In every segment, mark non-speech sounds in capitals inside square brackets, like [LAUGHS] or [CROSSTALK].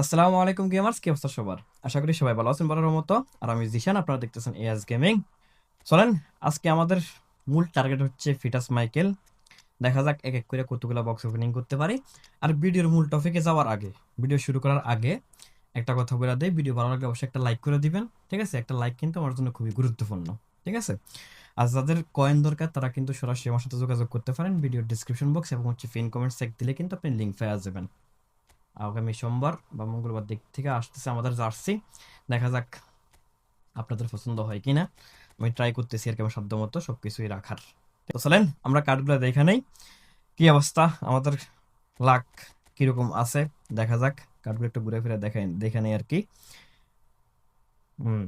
আসসালামু আলাইকুম গেমার্স কি অবস্থা সবার? আশা করি সবাই ভালো আছেন, বলার মতো। আর আমি জিশান, আপনারা দেখতেছেন এএস গেমিং চলেন, আজকে আমাদের মূল টার্গেট হচ্ছে ফিটাস মাইকেল। দেখা যাক এক এক করে কতগুলো বক্স ওপেনিং করতে পারি। আর ভিডিওর মূল টপিকে যাওয়ার আগে ভিডিও শুরু করার আগে একটা কথা বলে দেয় ভিডিও ভালো লাগলে অবশ্যই একটা লাইক করে দিবেন, ঠিক আছে? একটা লাইক কিন্তু আমার জন্য খুবই গুরুত্বপূর্ণ, ঠিক আছে? আর যাদের কয়েন দরকার, তারা কিন্তু সরাসরি আমার সাথে যোগাযোগ করতে পারেন। ভিডিওর ডিসক্রিপশন বক্স এবং হচ্ছে ফিন কমেন্ট সেক দিলে কিন্তু আপনি লিঙ্ক পেয়ে যাবেন। আগামী সোমবার বা মঙ্গলবার দিক থেকে আসতেছে আমাদের জার্সি। দেখা যাক আপনাদের পছন্দ হয় কিনা। আমি ট্রাই করতেছি আর কি আমার সাধ্য মতো সব কিছুই রাখার। তো চলেন, আমরা কার্ডগুলো দেখে নেই। কি অবস্থা? আমাদের লাক কীরকম আছে? দেখা যাক কার্ডগুলো একটু ঘুরে ফিরে দেখে দেখে নেই আর কি। হুম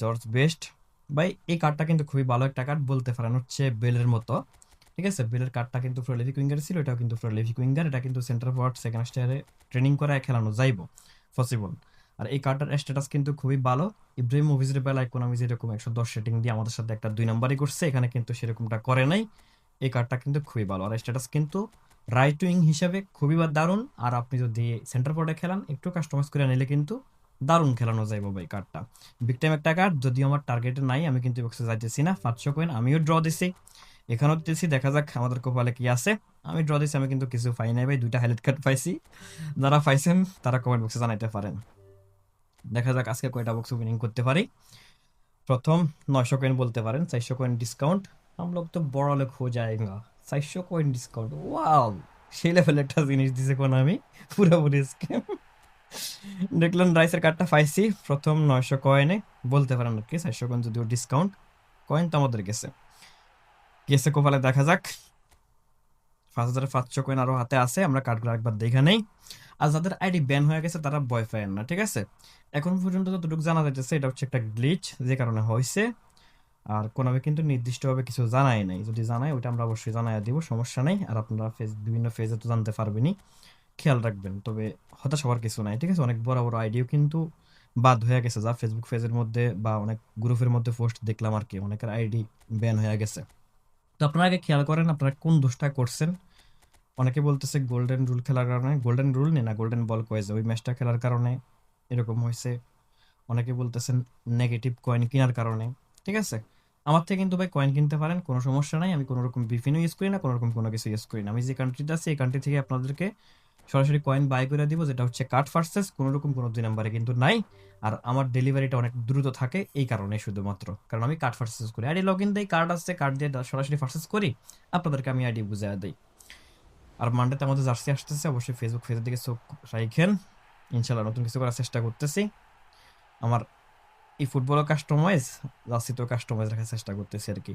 জর্জ বেস্ট ভাই, এই কার্ডটা কিন্তু খুবই ভালো একটা কার্ড বলতে পারেন, হচ্ছে বেলের মতো। ঠিক আছে? বেলের কার্ডটা কিন্তু ফ্রোলেভিক উইঙ্গার ছিল, এটাও কিন্তু ফ্রোলেভিক উইঙ্গার এটা কিন্তু সেন্টার ফরওয়ার্ড সেকেন্ড স্টারে ট্রেনিং করায় খেলানো যাইব পসিবল আর এই কার্ডটার স্ট্যাটাস কিন্তু খুবই ভালো। ইব্রাহিম মুভিজের বেলা ইকোনমিজ এরকম একশো দশ রেটিং দিয়ে আমাদের সাথে একটা দুই নাম্বারই করছে, এখানে কিন্তু সেরকমটা করে নাই। এই কার্ডটা কিন্তু খুবই ভালো। আর স্ট্যাটাস কিন্তু রাইট উইং হিসাবে খুবই দারুণ। আর আপনি যদি সেন্টার ফরওয়ার্ডে খেলান, একটু কাস্টমাইজ করে নিলে কিন্তু দারুণ খেলানো যাইব ভাই কার্ডটা বিগ টাইম একটা কার্ড যদিও আমার টার্গেটে নাই, আমি কিন্তু বক্সে যাইতেছি না, পাঁচশো কয়েন আমিও ড্র দিছি। এখানেও দিতেছি দেখা যাক আমাদের কপালে কি আছে। আমি ড্র দিয়েছি আমি কিন্তু কিছু পাই নাই ভাই, দুইটা হাইলাইট কার্ড পাইছি। যারা পাইছেন, তারা কমেন্ট বক্সে জানাইতে পারেন। দেখা যাক আজকে কয়টা বক্স উইনিং করতে পারি। প্রথম, নয়শো কয়েন বলতে পারেন, চারশো কয়েন ডিসকাউন্ট আমরা তো বড় লোক হয়ে যায় না চারশো কয়েন ডিসকাউন্ট ওয়াও সেই লেভেলের একটা জিনিস দিছে কোন আমি, পুরোপুরি স্ক্যাম দেখলাম রাইসের কার্ডটা পাইছি, প্রথম নয়শো কয়েনে বলতে পারেন আর কি, চারশো কয়েন যদিও ডিসকাউন্ট কয়েন তো আমাদের গেছে। গেছে কপালে, দেখা যাক। পাঁচ হাজার পাঁচশো কয়েন আরও হাতে আছে, আমরা কার্ডগুলো একবার দেখে নেই। আর যাদের আইডি ব্যান হয়ে গেছে, তারা ভয় পায় না, ঠিক আছে? এখন পর্যন্ত যতটুকু জানা যাইতেছে, এটা হচ্ছে একটা গ্লিচ যে কারণে হয়েছে আর কোনোভাবে কিন্তু নির্দিষ্টভাবে কিছু জানাই নাই। যদি জানাই ওটা আমরা অবশ্যই জানাই দিব, সমস্যা নেই। আর আপনারা ফেস বিভিন্ন ফেজে তো জানতে পারবেনই। খেয়াল রাখবেন, তবে হতাশ হওয়ার কিছু নাই, ঠিক আছে? অনেক বড় বড় আইডিও কিন্তু বাদ হয়ে গেছে। যা ফেসবুক পেজের মধ্যে বা অনেক গ্রুপের মধ্যে পোস্ট দেখলাম আর কি, অনেকের আইডি ব্যান হয়ে গেছে। তো আপনারা আগে খেয়াল করেন আপনারা কোন দোষটা করছেন। অনেকে বলতেছে গোল্ডেন রুল খেলার কারণে গোল্ডেন রুল নেই না গোল্ডেন বল কয়েছে ওই ম্যাচটা খেলার কারণে এরকম হয়েছে। অনেকে বলতেছেন নেগেটিভ কয়েন কেনার কারণে, ঠিক আছে? আমার থেকে কিন্তু ভাই কয়েন কিনতে পারেন, কোনো সমস্যা নাই, আমি কোনোরকম বিফিনও ইউজ করি না কোনোরকম কোনো কিছু ইউজ করি না। আমি যে কান্ট্রিতে আছি, এই কান্ট্রি থেকে আপনাদেরকে সরাসরি কয়েন বাই করে দিব, যেটা হচ্ছে কার্ড ফার্সেস কোনো রকম কোনো দুই নাম্বারে কিন্তু নাই। আর আমার ডেলিভারিটা অনেক দ্রুত থাকে এই কারণে শুধুমাত্র। কারণ আমি কার্ড ফার্সেস করি। আইডি লগ ইন দেই কার্ড আসছে কার্ড দিয়ে সরাসরি ফার্সেস করি, আপনাদেরকে আমি আইডি বুঝিয়ে দিই। আর মানডেতে আমাদের জার্সি আসতেছে, অবশ্যই ফেসবুক পেজের দিকে চোখ রাখেন ইনশাল্লাহ নতুন কিছু করার চেষ্টা করতেছি। আমার এই ফুটবলও কাস্টমাইজ জার্সিতেও কাস্টমাইজ রাখার চেষ্টা করতেছি আর কি।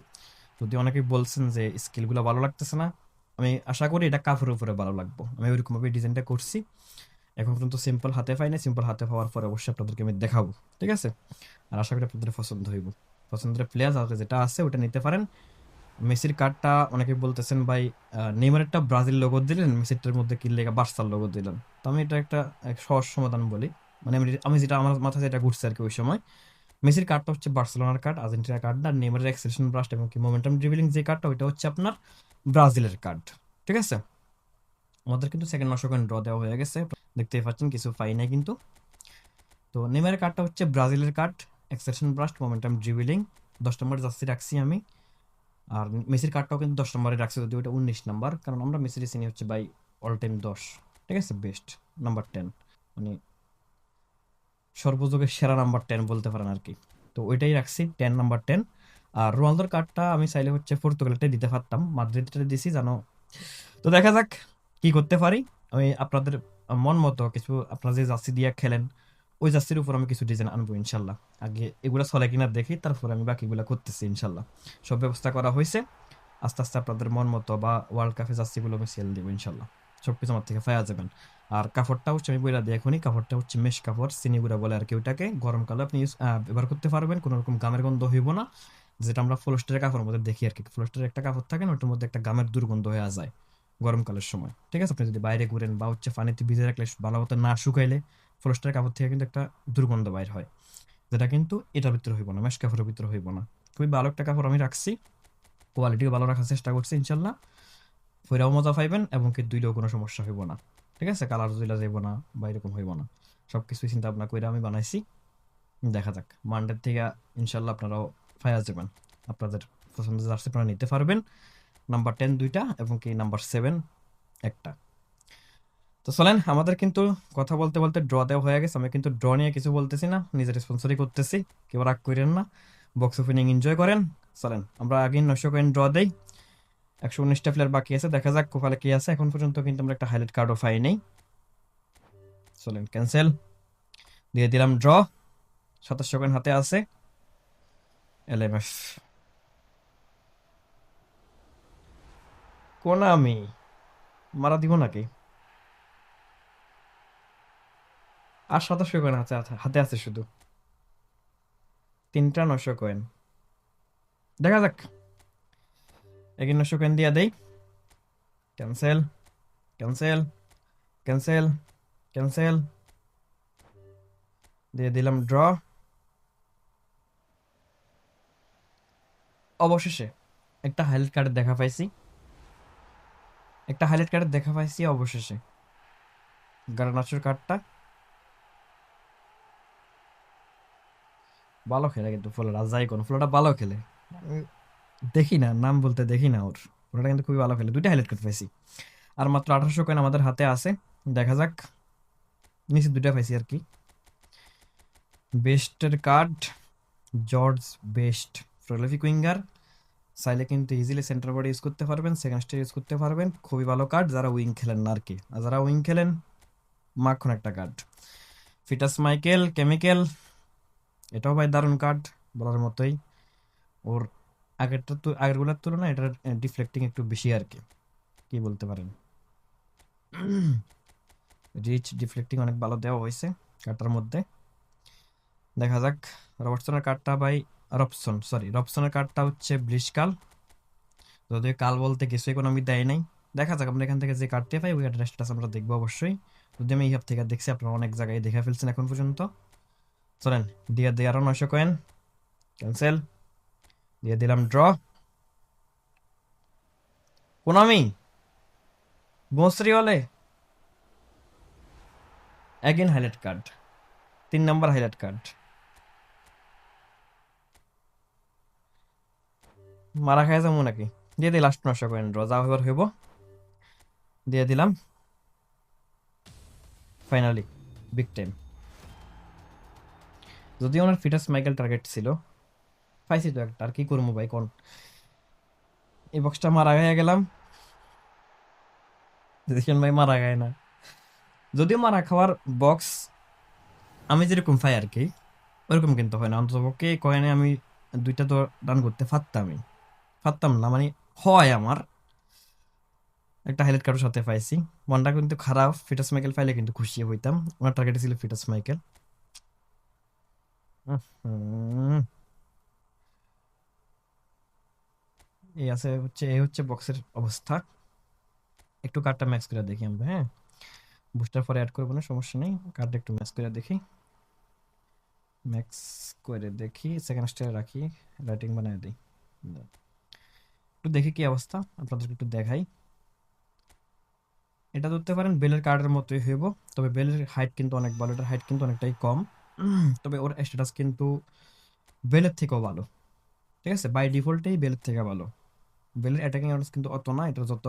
যদি অনেকে বলছেন যে, স্কিলগুলো ভালো লাগতেছে না আমি আশা করি এটা কাপড়ের উপরে ভালো লাগবো। আমি ওইরকমভাবে ডিজাইনটা করছি। এখন পর্যন্ত সিম্পল হাতে পাই না সিম্পল হাতে পাওয়ার পরে অবশ্যই আপনাদেরকে আমি দেখাবো। ঠিক আছে? আর আশা করি আপনাদের পছন্দ হইব। পছন্দের প্লেয়ার যেটা আছে ওটা নিতে পারেন। মেসির কার্ডটা অনেকে বলতেছেন, ভাই নেইমারেরটা ব্রাজিল লোগো দিলেন, মেসিরটার মধ্যে কি লেগা বার্সার লোগো দিলেন? তো আমি এটা একটা সহজ সমাধান বলি। মানে আমি আমি যেটা, আমার মাথায় যেটা ঘুরছে আর কি ওই সময়। মেসির কার্ডটা হচ্ছে বার্সেলোনার কার্ড আর্জেন্টিনার কার্ড না নেইমারের এক্সেলেশন ব্রাস্ট এবং কি মোমেন্টাম ড্রিবলিং যে কার্ডটা ওইটা হচ্ছে আপনার ব্রাজিলের কার্ড ঠিক আছে? আমাদের কিন্তু সেকেন্ড নশো কয়েন ড্র দেওয়া হয়ে গেছে। দেখতেই পাচ্ছেন, কিছু পাই নাই কিন্তু। তো নেইমারের কার্ডটা হচ্ছে ব্রাজিলের card exception burst momentum dribbling দশ নম্বর জার্সি রাখছি আমি। আর মেসির কার্ডটাও কিন্তু দশ নম্বরে রাখছি যদি ওটা উনিশ নাম্বার, কারণ আমরা মেসির চিনি হচ্ছে বাই অল টাইম দশ, ঠিক আছে? বেস্ট নাম্বার টেন মানে সর্বযোগের সেরা নাম্বার টেন বলতে পারেন আর কি। তো ওইটাই রাখছি টেন নাম্বার টেন আর রোনালদোর কার্ডটা আমি চাইলে হচ্ছে পর্তুগালটাই দিতে পারতাম মাদ্রিদটা দিছি জানো তো দেখা যাক কি করতে পারি। আমি আপনাদের মন মতো কিছু, আপনারা যে জার্সি দিয়ে খেলেন, ওই জার্সির উপর আমি কিছু ডিজাইন আনব ইনশাল্লাহ। আগে এগুলো চলে কিনা দেখি, তারপর আমি বাকিগুলো করতেছি ইনশাল্লাহ। সব ব্যবস্থা করা হয়েছে। আস্তে আস্তে আপনাদের মন মতো বা ওয়ার্ল্ড কাপে জার্সিগুলো আমি সেল দেবো ইনশাল্লাহ। সব কিছু আমার থেকে পাওয়া যাবেন। আর কাপড়টা হচ্ছে আমি বইলা দিই এখনই, কাপড়টা হচ্ছে মেশ কাপড় সিনিগুড়া বলে আর কি ওটাকে গরমকালে আপনি ইউজ ব্যবহার করতে পারবেন কোনো রকম গামের গন্ধ হইব না। যেটা আমরা ফ্লোস্টারের কাপড়ের মধ্যে দেখি আর কি। ফ্লোস্টারের একটা কাপড় থাকে না, ওটার মধ্যে একটা গামের দুর্গন্ধ হয়ে যায় গরমকালের সময়। ঠিক আছে? আপনি যদি বাইরে ঘুরেন বা হচ্ছে পানিতে ভিজে রাখলে ভালো মতো না শুকাইলে ফ্লোস্টারের কাপড় থেকে কিন্তু একটা দুর্গন্ধ বাইর হয়। যেটা কিন্তু এটার ভিতরে হইব না, মেশ কাপড়ের ভিতরে হইব না। খুবই ভালো একটা কাপড় আমি রাখছি। কোয়ালিটিও ভালো রাখার চেষ্টা করছি, ইনশাল্লাহ। ফইরাও মজা পাইবেন এবং কি দুইলেও কোনো সমস্যা হইব না। ঠিক আছে? কালার দুইলা যাইব না বা এরকম হইব না। সব কিছুই চিন্তা ভাবনা করে আমি বানাইছি। দেখা যাক। মানডের থেকে ইনশাল্লাহ আপনারাও ফায়ার যাবেন আপনাদের পছন্দের জার্সি আপনারা নিতে পারবেন। নাম্বার টেন দুইটা এবং কি নাম্বার সেভেন একটা। তো চলেন, আমাদের কিন্তু কথা বলতে বলতে ড্র দেওয়া হয়ে গেছে। আমি কিন্তু ড্র নিয়ে কিছু বলতেছি না, নিজের স্পন্সরই করতেছি। কেউ রাগ করেন না বক্স ওপেনিং এনজয় করেন। চলেন, আমরা আগে নশো কয়েন ড্র দেই। একশো উনিশটা প্লেয়ার বাকি আছে, দেখা যাক কোপালে কি আছে। এখন পর্যন্ত কিন্তু আমরা একটা হাইলাইট কার্ডও পাই নেই। চলেন ক্যান্সেল দিয়ে দিলাম ড্র সাতাশশো কয়েন হাতে আছে। এলএমএফ কোনামি, মারা দিব নাকি? আর সাতাশশো কয়েন আছে হাতে আছে শুধু। তিনটা নশো কয়েন দেখা যাক। এগিয়ে নশো কয়েন দিয়া দেই। ক্যান্সেল ক্যান্সেল ক্যান্সেল ক্যান্সেল দিয়ে দিলাম ড্র অবশেষে একটা হাইলাইট কার্ডের দেখা পাইছি। একটা হাইলাইট কার্ডের দেখা পাইছি অবশেষে। গারানাচুর কার্ডটা ভালো খেলে কিন্তু ফ্লোরা যাই কোন ফ্লোটা ভালো খেলে। দেখি না নাম বলতে দেখি না ওর। ফ্লোটা কিন্তু খুবই ভালো খেলে দুইটা হাইলাইট কার্ড পাইছি। আর মাত্র আঠারোশো কয়েন আমাদের হাতে আছে দেখা যাক। নিচে দুইটা পাইছি আর কি। বেস্টের card George Best prolific winger চাইলে কিন্তু ইজিলি সেন্টার বডি ইউজ করতে পারবেন সেকেন্ড স্টেজ ইউজ করতে পারবেন। খুবই ভালো কার্ড যারা উইং খেলেন না আর কি আর যারা উইং খেলেন মাখন একটা কার্ড ফিটাস মাইকেল কেমিক্যাল এটাও ভাই দারুণ কার্ড বলার মতোই। ওর আগেরটা তো আগেরগুলোর তুলনায় এটার ডিফ্লেক্টিং একটু বেশি আর কি কি বলতে পারেন? [CLEARS THROAT] রিচ ডিফ্লেক্টিং অনেক ভালো দেওয়া হয়েছে কার্ডটার মধ্যে। দেখা যাক রবটসনের কার্ডটা ভাই রবসন সরি রবসনের কার্ডটা হচ্ছে ব্লিশকাল। যদিও কাল বলতে কিছু ইকোনমি দেয় নাই। দেখা যাক, আমরা এখান থেকে যে কার্ডটি পাই, ওই অ্যাড্রেসটা আমরা দেখব অবশ্যই। যদি আমি এই থেকে দেখছি, আপনারা অনেক জায়গায় দেখে ফেলছেন এখন পর্যন্ত। চলেন, দিয়ে দিয়ে আরও নশো কয়েন ক্যান্সেল দিয়ে দিলাম ড্র কোনামি বসরিওয়ালে অ্যাগেন হাইলাইট কার্ড তিন নম্বর হাইলাইট কার্ড মারা খাই যাব নাকি? দিয়ে দিই লাস্ট নশো কয়েন ড্র যা হইবার হইব দিয়ে দিলাম। ফাইনালি বিগ টাইম যদি ওনার ফিটাস মাইকেল টার্গেট ছিল পাইছি তো একটা আর কি করব ভাই, কোন? এই বক্সটা মারা গিয়ে গেলাম। দেখেন ভাই মারা গায় না। যদিও মারা খাওয়ার বক্স আমি যেরকম পাই আর কি ওরকম কিন্তু হয় না। অন্তত অন্ততপক্ষে কয়েনে আমি দুইটা তো ডান করতে পারতামই। পারতাম না মানে হয় আমার। একটা হাইলাইট কার্ডের সাথে পাইছি। মনটা কিন্তু খারাপ, ফিটাস মাইকেল পাইলে কিন্তু খুশি হইতাম ওনার টার্গেট ছিল ফিটাস মাইকেল। এই আছে হচ্ছে, এই হচ্ছে বক্সের অবস্থা। একটু কার্ডটা ম্যাক্স করে দেখি আমরা হ্যাঁ? বুস্টার পরে অ্যাড করব না, সমস্যা নেই। কার্ডটা একটু ম্যাক্স করে দেখি। ম্যাক্স করে দেখি সেকেন্ড স্টারে রাখি রাইটিং বানায় দিই। একটু দেখি কি অবস্থা আপনাদেরকে একটু দেখাই। এটা ধরতে পারেন বেলের কার্ডের মতোই হইব, তবে বেলের হাইট কিন্তু অনেক ভালো, এটার হাইট কিন্তু অনেকটাই কম। তবে ওর স্ট্যাটাস কিন্তু বেলের থেকেও ভালো। ঠিক আছে? বাই ডিফল্টেই বেলের থেকে ভালো। বেলের অ্যাটাকিং অ্যাভারেজ কিন্তু অত না এটা যত।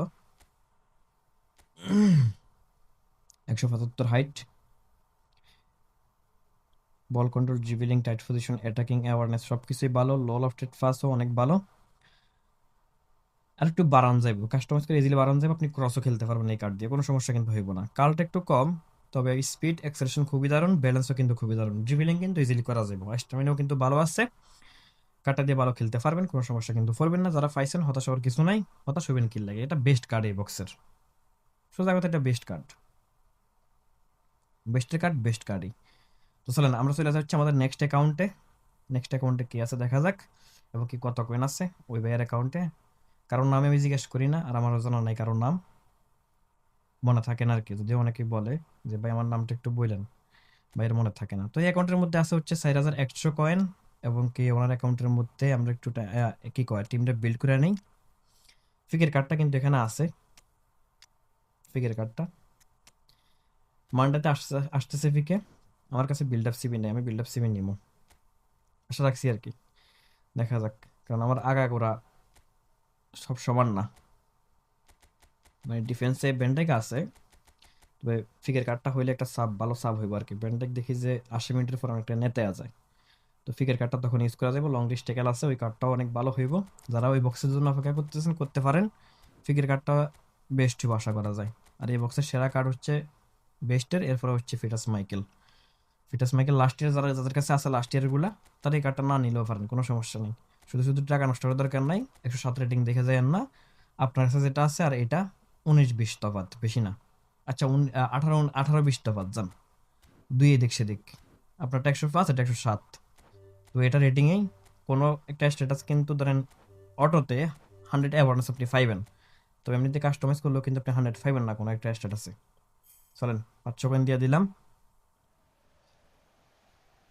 একশো পঁচাত্তর height ball control dribbling tight position attacking awareness সব কিছুই ভালো। লো অফ টেট ফাস্টও অনেক ভালো। আর একটু বাড়ান যাইব। কাস্টমাইজ করে ইজিলি বাড়ান যাইব, আপনি ক্রসও খেলতে পারবেন এই কার্ড দিয়ে, কোনো সমস্যা কিন্তু হইব না। কার্ডটা একটু কম, তবে স্পিড এক্সেলেশন খুবই দারুণ ব্যালেন্সও কিন্তু খুবই দারুণ। ড্রিবিলিং কিন্তু ইজিলি করা যাবে স্টামিনাও কিন্তু ভালো আছে। কার্ডটা দিয়ে ভালো খেলতে পারবেন, কোনো সমস্যা কিন্তু পড়বেন না। যারা পাইছেন, হতাশ হওয়ার কিছু নাই, হতাশ হবেন কি লাগে? এটা বেস্ট কার্ড এই বক্সের সোজা কথা, এটা বেস্ট কার্ড বেস্টের কার্ড বেস্ট কার্ডই তো চলেন, আমরা চলে যাচ্ছি আমাদের নেক্সট অ্যাকাউন্টে নেক্সট অ্যাকাউন্টে কি আছে দেখা যাক, এবং কি কত কয়েন আছে? ওই ভাইয়ের অ্যাকাউন্টে কারণ নামে আমি জিজ্ঞেস করি না আর আমারও জানা নাই কারোর নাম। মনে থাকে না আর কি যদি অনেকে বলে যে, ভাই, আমার নামটা একটু বললেন ভাইয়ের মনে থাকে না। তো এই অ্যাকাউন্টের মধ্যে আছে হচ্ছে চার হাজার একশো কয়েন এবং কি ওনার অ্যাকাউন্টের মধ্যে আমরা একটু কি কয় টিমটা বিল্ড করে নিই। ফিকের কার্ডটা কিন্তু এখানে আছে। ফিকের কার্ডটা মানডেতে আসতে আসতেছে ফিকে আমার কাছে বিল্ড আপ সিবি নেই, আমি বিল্ড আপ সিবি নিব। আশা রাখছি আর কি দেখা যাক, কারণ আমার আগাগোড়া সব সমান না। মানে ডিফেন্সে ব্যান্ডেক আছে, তবে ফিকের কার্ডটা হইলে একটা সাব ভালো সাব হইব আর কি ব্যান্ডেক দেখি যে আশি মিনিটের পর অনেকটা নেতে যায়। তো ফিকের কার্ডটা তখন ইউজ করা যাবে লং রিস্ট টেকেল আছে, ওই কার্ডটাও অনেক ভালো হইব। যারা ওই বক্সের জন্য অপেক্ষা করতেছেন, করতে পারেন। ফিকের কার্ডটা বেস্ট হইব আশা করা যায়। আর এই বক্সের সেরা কার্ড হচ্ছে বেস্টের এরপরে হচ্ছে ফিটাস মাইকেল ফিটাস মাইকেল লাস্ট ইয়ার যারা যাদের কাছে আছে লাস্ট ইয়ারগুলা তারা এই কার্ডটা না নিলেও পারেন, কোনো সমস্যা নেই। শুধু শুধু টাকা নষ্ট করার দরকার নাই, একশো সাত রেটিং দেখে যায় না। আপনার কাছে যেটা আছে আর এটা উনিশ বিশ তফাত বেশি না। আচ্ছা আঠারো আঠারো বিশ তফাত যান। দুই এদিক সেদিক। আপনারটা একশো পাঁচ, এটা একশো সাত। তো এটা রেটিংয়েই কোনো একটা স্ট্যাটাস কিন্তু ধরেন অটোতে হান্ড্রেড অ্যাওয়ার্ডনেস আপনি পাইবেন। তো এমনিতে কাস্টমাইজ করলেও কিন্তু আপনি হান্ড্রেড পাইবেন না কোনো একটা স্ট্যাটাসে চলেন, পাঁচশো কয়েন দিয়ে দিলাম।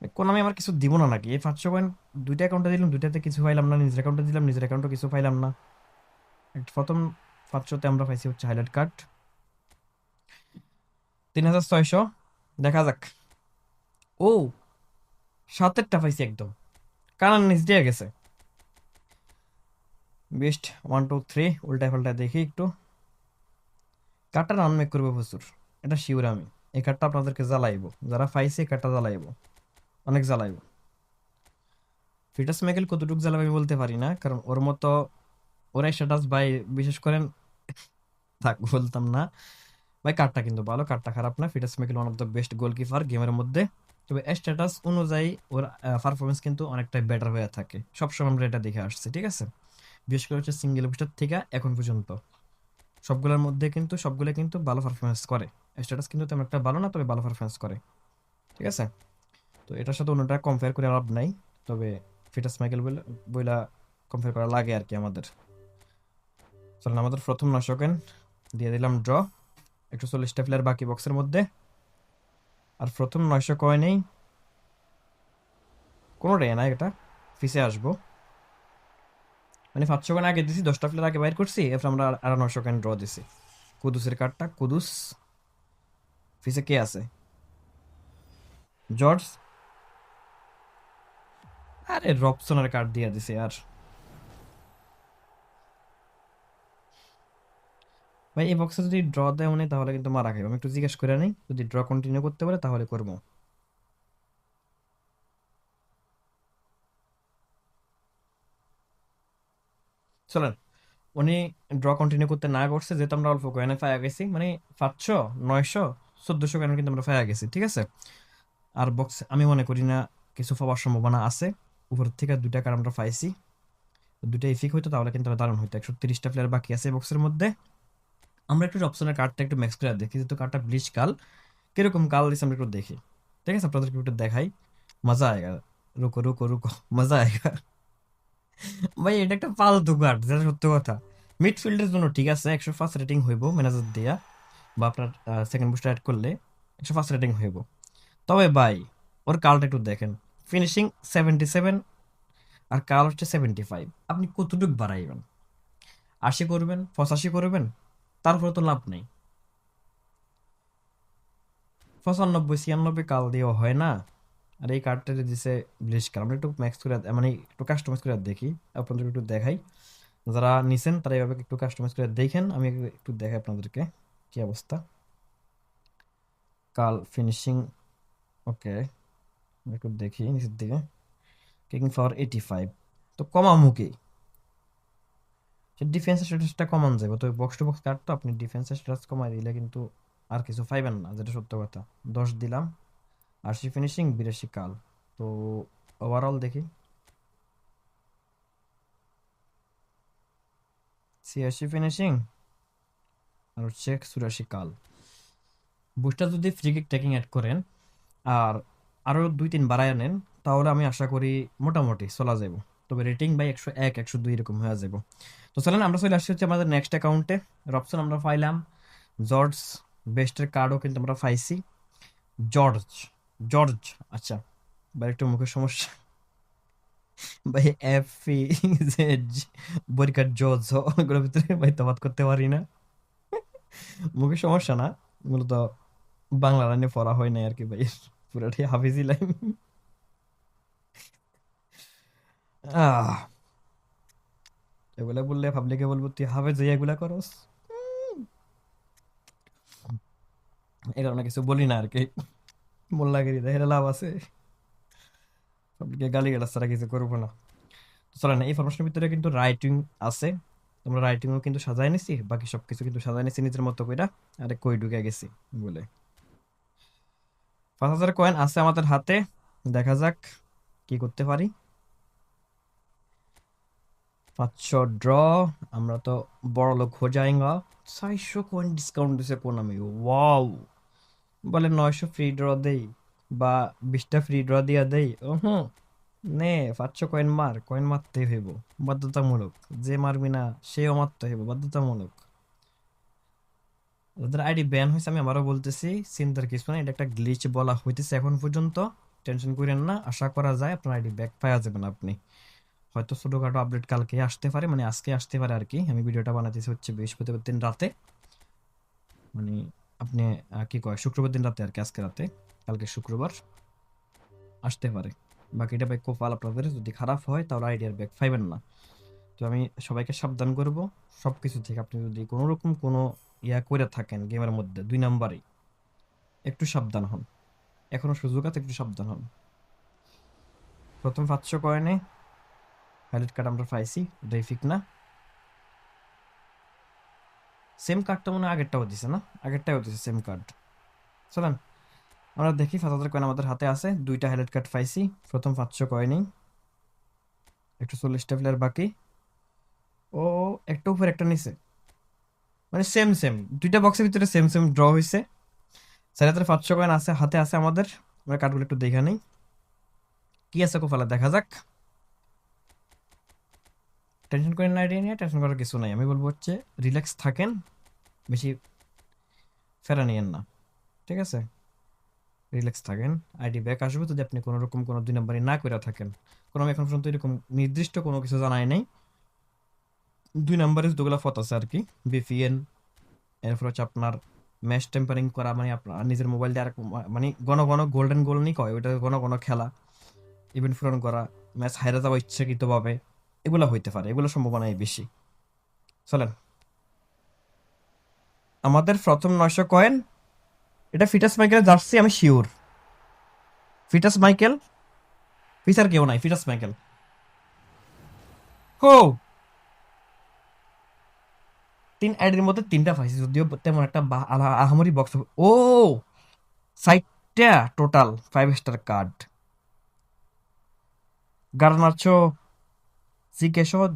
কোন আমি আমার কিছু দিব না নাকি? এই পাঁচশো কয়েন দুইটা অ্যাকাউন্টে দিলাম, দুইটাতে কিছু পাইলাম না, নিজের অ্যাকাউন্টে দিলাম, নিজের অ্যাকাউন্টে কিছু পাইলাম না। প্রথম পাঁচশোতে আমরা পাইছি হচ্ছে হাইলাইট কার্ড তিন হাজার ছয়শো, দেখা যাক। ও, সাতেরটা পাইছি একদম। কানার নিচ দিয়ে গেছে। বেস্ট ওয়ান টু থ্রি উল্টায় পাল্টায় দেখি একটু। কার্ডটা রানমেক করবে প্রচুর। এটা শিওর আমি। এই কার্ডটা আপনাদেরকে জ্বালাইবো। যারা পাইছে এই কার্ডটা জ্বালাইবো। অনেক জ্বালাইবো। ফিটাস মেকেল কতটুকু জ্বালাবে আমি বলতে পারি না, কারণ ওর মতো ওরাই স্ট্যাটাস বাই বিশেষ করেন [LAUGHS] থাক, বলতাম না। ভাই, কার্ডটা কিন্তু ভালো, কার্ডটা খারাপ না। Foetus Michael one of the best goalkeeper গেমের মধ্যে। তবে স্ট্যাটাস অনুযায়ী ওর পারফরমেন্স কিন্তু অনেকটাই বেটার হয়ে থাকে। সবসময় আমরা এটা দেখে আসছি, ঠিক আছে? বিশেষ করে হচ্ছে সিঙ্গেল বুস্টার থেকে এখন পর্যন্ত। সবগুলোর মধ্যে কিন্তু, সবগুলো কিন্তু ভালো পারফরমেন্স করে। স্ট্যাটাস কিন্তু তেমন একটা ভালো না, তবে ভালো পারফরমেন্স করে। ঠিক আছে? তো এটার সাথে অন্যটা কম্পেয়ার করে লাভ নাই। তবে ফিটাস মাইকেল বইলা কম্পেয়ার করা লাগে আর কি আমাদের। চলেন আমাদের প্রথম নশকেন। দিয়ে দিলাম ড্র একশো চল্লিশটা প্লেয়ার বাকি বক্সের মধ্যে। আর প্রথম নয়শো কয়েনেই কোনো রে না এটা। ফিসে আসব। মানে পাঁচশো কয়েন আগে দিছি, দশটা প্লেয়ার আগে বাইর করছি। এরপর আমরা আর- নয়শো কয়েন ড্র দিছি। কুদুসের কার্ডটা কুদুস। ফিসে কে আছে? জর্জ আরে রবসনের কার্ড দিয়ে দিছে আর। ভাই, এই বক্সে যদি ড্র দেয় উনি, তাহলে কিন্তু মারা খাইব। আমি একটু জিজ্ঞেস করে নিই। যদি ড্র কন্টিনিউ করতে পারে, তাহলে করব। চলেন। উনি ড্র কন্টিনিউ করতে না করছে, যেহেতু আমরা অল্প কয়েনে ফায়া গেছি মানে পাঁচশো, নয়শো, চোদ্দশো কয়েনে কিন্তু আমরা ফায়া গেছি, ঠিক আছে? আর বক্স আমি মনে করি না, কিছু পাওয়ার সম্ভাবনা আছে। উপর থেকে দুইটা কার্ড আমরা পাইছি। দুইটা ইফিক হইতো, তাহলে কিন্তু দারুণ হইতো। একশো তিরিশটা প্লেয়ার বাকি আছে বক্সের মধ্যে। আমরা একটু অপশনের কার্ডটা একটু ম্যাক্স করে দেখি, যেহেতু কার্ডটা ব্লিচ কাল। কীরকম কাল দিচ্ছে আমরা একটু দেখি। ঠিক আছে, আপনাদেরকে একটু দেখাই। মজা আয়েগা। রুকো রুকো রুকো। মজা আয়েগা। ভাই, এটা একটা ফালতু কার্ড যেটা সত্য কথা। মিডফিল্ডের জন্য ঠিক আছে, একশো ফার্স্ট রেটিং হইব ম্যানেজার দেয়া, বা আপনার সেকেন্ড বুস্টার অ্যাড করলে একশো ফার্স্ট রেটিং হইব। তবে ভাই, ওর কালটা একটু দেখেন। ফিনিশিং সেভেন্টি সেভেন আর কাল হচ্ছে সেভেন্টি ফাইভ আপনি কতটুকু বাড়াইবেন? আশি করবেন, পঁচাশি করবেন, তারপরে তো লাভ নেই। পঁচানব্বই, ছিয়ানব্বই কাল দিয়েও হয় না। আর এই কার্ডটা দিছে ব্লিচ কার্ড আমরা একটু ম্যাক্স করে মানে একটু কাস্টমাইজ করে দেখি। আপনাদের একটু দেখাই। যারা নিছেন, তারা এইভাবে একটু কাস্টমাইজ করে দেখেন। আমি একটু দেখাই আপনাদেরকে কি অবস্থা। কাল ফিনিশিং ওকে একটু দেখি, নিচের দিকে। কিকিং পাওয়ার এইটি তো কমামুখী ডিফেন্সের স্ট্যাটাসটা কমান যাবে। তো বক্স টু বক্স তো আপনি ডিফেন্সের স্ট্যাটাস কমাই দিলে কিন্তু আর কিছু পাইবেন না, যেটা সত্য কথা। দশ দিলাম। আশি ফিনিশিং বিরাশি কাল। তো ওভারঅল দেখি। ছিয়াশি ফিনিশিং আর হচ্ছে চুরাশি কাল। বুস্টার যদি ফ্রি কিক ট্যাকিং অ্যাড করেন, আর আরও দুই তিন বাড়ায় আনেন তাহলে আমি আশা করি মোটামুটি চলা যাব তবে রেটিং বাই একশো এক, একশো দুই এরকম হয়ে যাব তো চলেন, আমরা চলে আসছি হচ্ছে আমাদের নেক্সট অ্যাকাউন্টে রপসন আমরা পাইলাম জর্জ বেস্টের কার্ডও কিন্তু আমরা পাইছি। জর্জ জর্জ আচ্ছা ভাই একটু মুখের সমস্যা। ভাই এফ জেড বরিকার জজ ওগুলোর ভিতরে ভাই তফাৎ করতে পারি না। মুখের সমস্যা না, মূলত বাংলা লাইনে পড়া হয় নাই আর কি ভাই। পুরাটাই হাফিজি লাইন। এগুলা বললে পাবলিকে বলব, তুই হাফেজ এগুলা করস? এই কারণে কিছু বলি না আর কি মোল্লাগিরি দেখে লাভ আছে। পাবলিকে গালি গালাজ ছাড়া কিছু করব না। চলে না এই ফরমেশনের ভিতরে কিন্তু রাইটিং আছে। তোমরা রাইটিংও কিন্তু সাজায় নিছি, বাকি সব কিছু কিন্তু সাজায় নিছি নিজের মতো কইরা। আরে কই ঢুকে গেছি বলে। পাঁচ হাজার কয়েন আছে আমাদের হাতে। দেখা যাক কি করতে পারি। পাঁচশো ড্র আমরা তো বড় লোক হো যাएगा চারশো কয়েন ডিসকাউন্ট দিছে কোন ওয়াও বলে নয়শো ফ্রি ড্র দেই, বা বিশটা ফ্রি ড্র দিয়া দেই। ও হুম নে, পাঁচশো কয়েন মার কয়েন মারতে হইব। বাধ্যতামূলক। যে মারবি না, সেও মারতে হইব। বাধ্যতামূলক। ওদের আইডি ব্যান হয়েছে, আমি আবারও বলতেছি চিন্তার কিছু না, এটা একটা গ্লিচ বলা হইতেছে এখন পর্যন্ত। টেনশন করেন না, আশা করা যায় আপনার আইডি ব্যাক পাওয়া যাবেন আপনি। হয়তো ছোটোখাটো আপডেট কালকে আসতে পারে মানে আজকে আসতে পারে আর কি। আমি ভিডিওটা বানাতেছি হচ্ছে বৃহস্পতিবার দিন রাতে। মানে আপনি কি কয়, শুক্রবার দিন রাতে আর কি, আজকে রাতে। কালকে শুক্রবার আসতে পারে। বাকিটা ব্যাক কোপাল আপনাদের, যদি খারাপ হয় তাহলে আইডিয়ার ব্যাক পাইবেন না। তো আমি সবাইকে সাবধান করব। সব কিছু থেকে আপনি যদি কোনো রকম কোনো ইয়া করে থাকেন গেমের মধ্যে, দুই নাম্বারই। একটু সাবধান হন। এখনও সুযোগ আছে, একটু সাবধান হন। প্রথম পাঁচশো কয়েনে হাইলাইট কার্ড আমরা পাইছি ড্রাইফিক না। সেম কার্ডটা মনে হয় আগেরটাও দিছে না? আগেরটাও দিছে সেম কার্ড চলেন, আমরা দেখি পাঁচ হাজার কয়েন আমাদের হাতে আছে। দুইটা হাইলাইট কার্ড পাইছি, প্রথম পাঁচশো কয়েনই। একটু চল্লিশটা প্লেয়ার বাকি। ও, একটা উপর, একটা নিচে। মানে সেম সেম দুইটা বক্সের ভিতরে সেম সেম ড্র হয়েছে সাড়ে হাজার পাঁচশো কয়েন আছে, হাতে আছে আমাদের। আমরা কার্ডগুলো একটু দেখে নেই। কি আছে কোফালা দেখা যাক। টেনশন করেন না নিয়ে টেনশন করার কিছু নাই। আমি বলব হচ্ছে রিল্যাক্স থাকেন। বেশি ফেরা নিয়েন না। ঠিক আছে? রিল্যাক্স থাকেন। আইডি ব্যাক আসবে যদি আপনি কোনো রকম কোনো দুই নাম্বারই না করে থাকেন। কোনো আমি এখন পর্যন্ত এরকম নির্দিষ্ট কোনো কিছু জানাই নাই। দুই নাম্বারে যতগুলো ফত আছে আর কি বিপিএন এরপর হচ্ছে আপনার ম্যাচ টেম্পারিং করা মানে আপনার নিজের মোবাইল দিয়ে আর মানে ঘন ঘন গোল্ডেন গোল নি কয়, ওইটা ঘন ঘন খেলা ইভেন্ট পূরণ করা ম্যাচ হাইরা যাওয়া ইচ্ছাকৃতভাবে, এগুলো হইতে পারে, এগুলো সম্ভাবনাই বেশি। চলেন। আমাদের প্রথম নয়শো কয়েন এটা ফিটাস মাইকেলের জার্সি আমি শিওর ফিটাস মাইকেল ফিচার কেউ নাই ফিটাস মাইকেল হো তিন অ্যাডের মধ্যে তিনটা পাইছি, যদিও তেমন একটা আহামরি বক্স ও সাইটটা total five star card Garnacho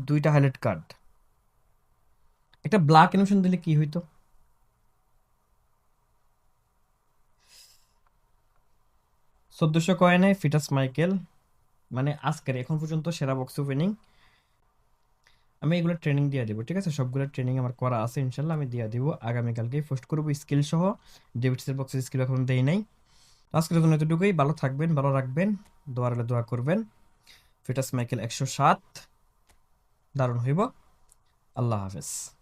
দুইটা হাইলাইট কার্ড একটা ব্ল্যাক এনিমেশন দিলে কি হইতো? চোদ্দশো কয়েনে ফিটাস মাইকেল মানে আজকের, এখন পর্যন্ত সেরা বক্স ওপেনিং আমি এগুলো ট্রেনিং দিয়ে দেবো, ঠিক আছে? সবগুলো ট্রেনিং আমার করা আছে, ইনশাল্লাহ আমি দিয়ে দেবো। আগামীকালকে পোস্ট করব স্কিল সহ। ডেভিডসের বক্সের স্কিল এখন দেই নাই। আজকের জন্য এতটুকুই। ভালো থাকবেন, ভালো রাখবেন দোয়ার হলে দোয়া করবেন। ফিটাস মাইকেল একশো সাত। দারুণ হইব। আল্লাহ হাফেজ।